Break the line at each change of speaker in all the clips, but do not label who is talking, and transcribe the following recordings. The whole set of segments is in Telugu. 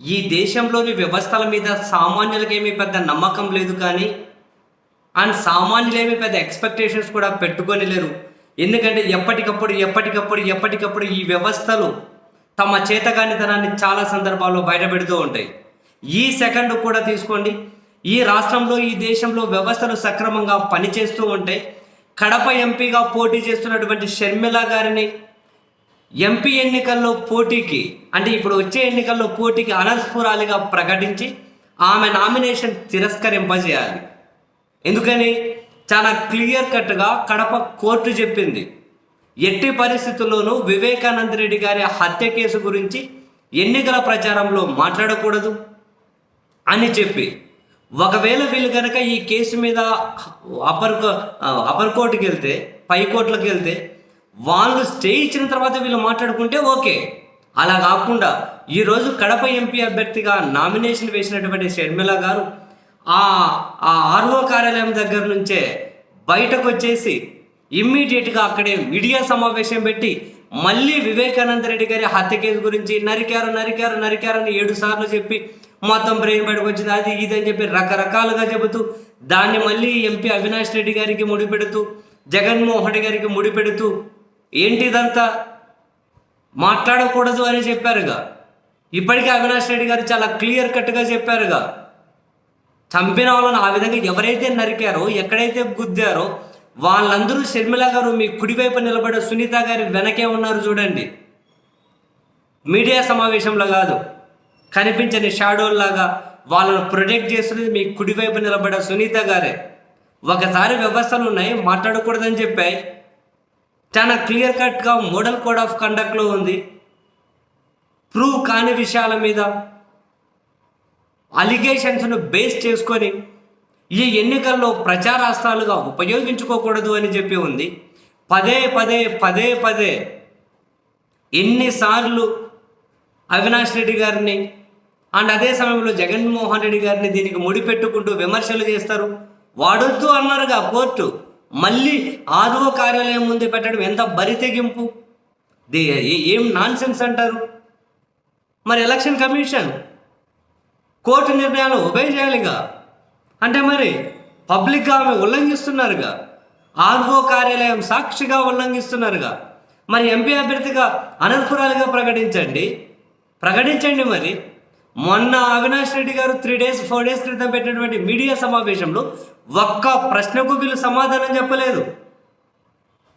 ఈ దేశంలోని వ్యవస్థల మీద సామాన్యులకేమీ పెద్ద నమ్మకం లేదు కానీ అండ్ సామాన్యులేమీ పెద్ద ఎక్స్పెక్టేషన్స్ కూడా పెట్టుకొని లేరు. ఎందుకంటే ఎప్పటికప్పుడు ఎప్పటికప్పుడు ఎప్పటికప్పుడు ఈ వ్యవస్థలు తమ చేతగానితనాన్ని చాలా సందర్భాల్లో బయటపెడుతూ ఉంటాయి. ఈ సెకండ్ కూడా తీసుకోండి. ఈ రాష్ట్రంలో ఈ దేశంలో వ్యవస్థలు సక్రమంగా పనిచేస్తూ ఉంటాయి. కడప ఎంపీగా పోటీ చేస్తున్నటువంటి షర్మిల గారిని ఎంపీ ఎన్నికల్లో పోటీకి అంటే ఇప్పుడు వచ్చే ఎన్నికల్లో పోటీకి అనర్హురాలిగా ప్రకటించి ఆమె నామినేషన్ తిరస్కరింపజేయాలి. ఎందుకని? చాలా క్లియర్ కట్గా కడప కోర్టు చెప్పింది. ఎట్టి పరిస్థితుల్లోనూ వివేకానంద రెడ్డి గారి హత్య కేసు గురించి ఎన్నికల ప్రచారంలో మాట్లాడకూడదు అని చెప్పి. ఒకవేళ వీళ్ళు కనుక ఈ కేసు మీద అప్పర్ అప్పర్ కోర్టుకి వెళ్తే పై కోర్టులకు వెళ్తే వాళ్ళు స్టే ఇచ్చిన తర్వాత వీళ్ళు మాట్లాడుకుంటే ఓకే. అలా కాకుండా ఈరోజు కడప ఎంపీ అభ్యర్థిగా నామినేషన్ వేసినటువంటి షర్మిల గారు ఆ ఆ ఆర్ఓ కార్యాలయం దగ్గర నుంచే బయటకు వచ్చేసి ఇమ్మీడియట్గా అక్కడే మీడియా సమావేశం పెట్టి మళ్ళీ వివేకానంద రెడ్డి గారి హత్య కేసు గురించి నరికారు నరికారు నరికారని ఏడు సార్లు చెప్పి మొత్తం బ్రెయిన్ బయటకు వచ్చింది. అది ఇది అని చెప్పి రకరకాలుగా చెబుతూ దాన్ని మళ్ళీ ఎంపీ అవినాష్ రెడ్డి గారికి ముడిపెడుతూ జగన్మోహన్ రెడ్డి గారికి ముడిపెడుతూ ఏంటి ఇదంతా మాట్లాడకూడదు అని చెప్పారుగా. ఇప్పటికే అవినాష్ రెడ్డి గారు చాలా క్లియర్ కట్గా చెప్పారుగా. చంపిన వాళ్ళని ఆ విధంగా ఎవరైతే నరికారో ఎక్కడైతే గుద్దారో వాళ్ళందరూ షర్మిల గారు మీ కుడివైపు నిలబడే సునీత గారి వెనకే ఉన్నారు చూడండి. మీడియా సమావేశంలో కాదు కనిపించని షాడోల్లాగా వాళ్ళను ప్రొటెక్ట్ చేస్తున్నది మీ కుడివైపు నిలబడే సునీత గారే. ఒకసారి వ్యవస్థలు ఉన్నాయి మాట్లాడకూడదని చెప్పాయి. చాలా క్లియర్ కట్గా మోడల్ కోడ్ ఆఫ్ కండక్ట్లో ఉంది. ప్రూవ్ కాని విషయాల మీద అలిగేషన్స్ను బేస్ చేసుకొని ఈ ఎన్నికల్లో ప్రచారాస్త్రాలుగా ఉపయోగించుకోకూడదు అని చెప్పి ఉంది. పదే పదే పదే పదే ఎన్నిసార్లు అవినాష్ రెడ్డి గారిని అండ్ అదే సమయంలో జగన్మోహన్ రెడ్డి గారిని దీనికి ముడిపెట్టుకుంటూ విమర్శలు చేస్తారు. వాడొద్దు అన్నారుగా కోర్టు. మళ్ళీ ఆదో కార్యాలయం ముందు పెట్టడం ఎంత బరి తెగింపు? దే ఏం నాన్ సెన్స్ అంటారు? మరి ఎలక్షన్ కమిషన్ కోర్టు నిర్ణయాలు ఒబే చేయాలిగా? అంటే మరి పబ్లిక్గా ఆమె ఉల్లంఘిస్తున్నారుగా? ఆర్ఓ కార్యాలయం సాక్షిగా ఉల్లంఘిస్తున్నారుగా? మరి ఎంపీ అభ్యర్థిగా అనర్హురాలుగా ప్రకటించండి. ప్రకటించండి మరి. మొన్న అవినాష్ రెడ్డి గారు త్రీ డేస్ ఫోర్ డేస్ క్రితం పెట్టినటువంటి మీడియా సమావేశంలో ఒక్క ప్రశ్నకు వీళ్ళు సమాధానం చెప్పలేదు.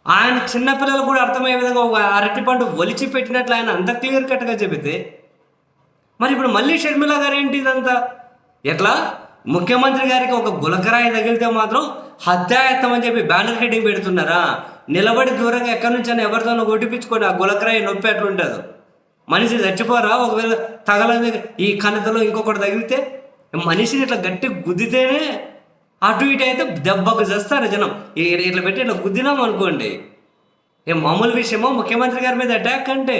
ఆయన చిన్నపిల్లలు కూడా అర్థమయ్యే విధంగా ఒక అరటిపండు ఒలిచి పెట్టినట్లు ఆయన అంత క్లియర్ కట్గా చెబితే మరి ఇప్పుడు మళ్ళీ షర్మిల గారు ఏంటి ఇదంతా? ఎట్లా? ముఖ్యమంత్రి గారికి ఒక గులకరాయి తగిలితే మాత్రం హత్యాయత్నం అని చెప్పి బ్యానర్ హెడ్డింగ్ పెడుతున్నారా? నిలబడి దూరంగా ఎక్కడి నుంచి అయినా ఎవరితోనో కొట్టిపించుకొని ఆ గులకరాయి నొప్పి ఎట్లుంటుందో. మనిషి చచ్చిపోరా? ఒకవేళ తగలని ఈ కణతలో ఇంకొకటి తగిలితే మనిషిని ఇట్లా గట్టి గుద్దితేనే అటు ఇటు అయితే దెబ్బకు చేస్తారు జనం. ఇట్లా పెట్టి ఇట్లా గుద్దినాం అనుకోండి. ఏం మామూలు విషయమో? ముఖ్యమంత్రి గారి మీద అటాక్ అంటే?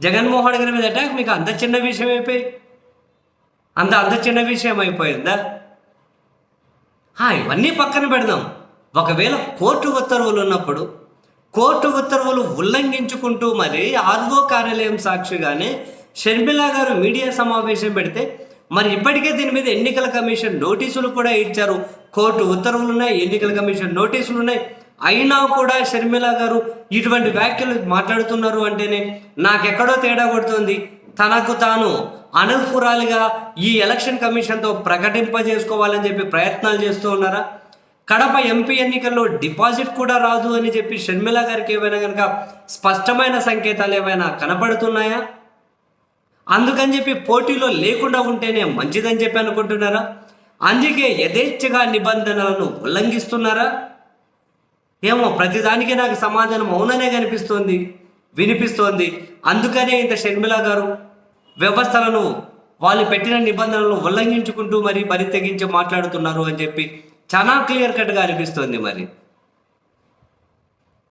జగన్మోహన్ గారి మీద అటాక్ మీకు అంత చిన్న విషయం అయిపోయి అంత అంత చిన్న విషయం అయిపోయిందా? ఇవన్నీ పక్కన పెడదాం. ఒకవేళ కోర్టు ఉత్తర్వులు ఉన్నప్పుడు కోర్టు ఉత్తర్వులు ఉల్లంఘించుకుంటూ మరి ఆర్వో కార్యాలయం సాక్షిగానే షర్మిల గారు మీడియా సమావేశం పెడితే మరి ఇప్పటికే దీని మీద ఎన్నికల కమిషన్ నోటీసులు కూడా ఇచ్చారు. కోర్టు ఉత్తర్వులు ఉన్నాయి ఎన్నికల కమిషన్ నోటీసులు ఉన్నాయి. అయినా కూడా షర్మిల గారు ఇటువంటి వ్యాఖ్యలు మాట్లాడుతున్నారు అంటేనే నాకెక్కడో తేడా కొడుతుంది. తనకు తాను అనర్హురాలిగా ఈ ఎలక్షన్ కమిషన్తో ప్రకటింపజేసుకోవాలని చెప్పి ప్రయత్నాలు చేస్తూ ఉన్నారా? కడప ఎంపీ ఎన్నికల్లో డిపాజిట్ కూడా రాదు అని చెప్పి షర్మిల గారికి ఏమైనా కనుక స్పష్టమైన సంకేతాలు ఏమైనా కనపడుతున్నాయా? అందుకని చెప్పి పోటీలో లేకుండా ఉంటేనే మంచిదని చెప్పి అనుకుంటున్నారా? అందుకే యథేచ్ఛగా నిబంధనలను ఉల్లంఘిస్తున్నారా? ఏమో ప్రతిదానికి నాకు సమాధానం అవుననే కనిపిస్తోంది వినిపిస్తోంది. అందుకనే ఇంత షర్మిల గారు వ్యవస్థలను వాళ్ళు పెట్టిన నిబంధనలను ఉల్లంఘించుకుంటూ మరి బరి తెగించి మాట్లాడుతున్నారు అని చెప్పి చాలా క్లియర్ కట్గా అనిపిస్తోంది మరి.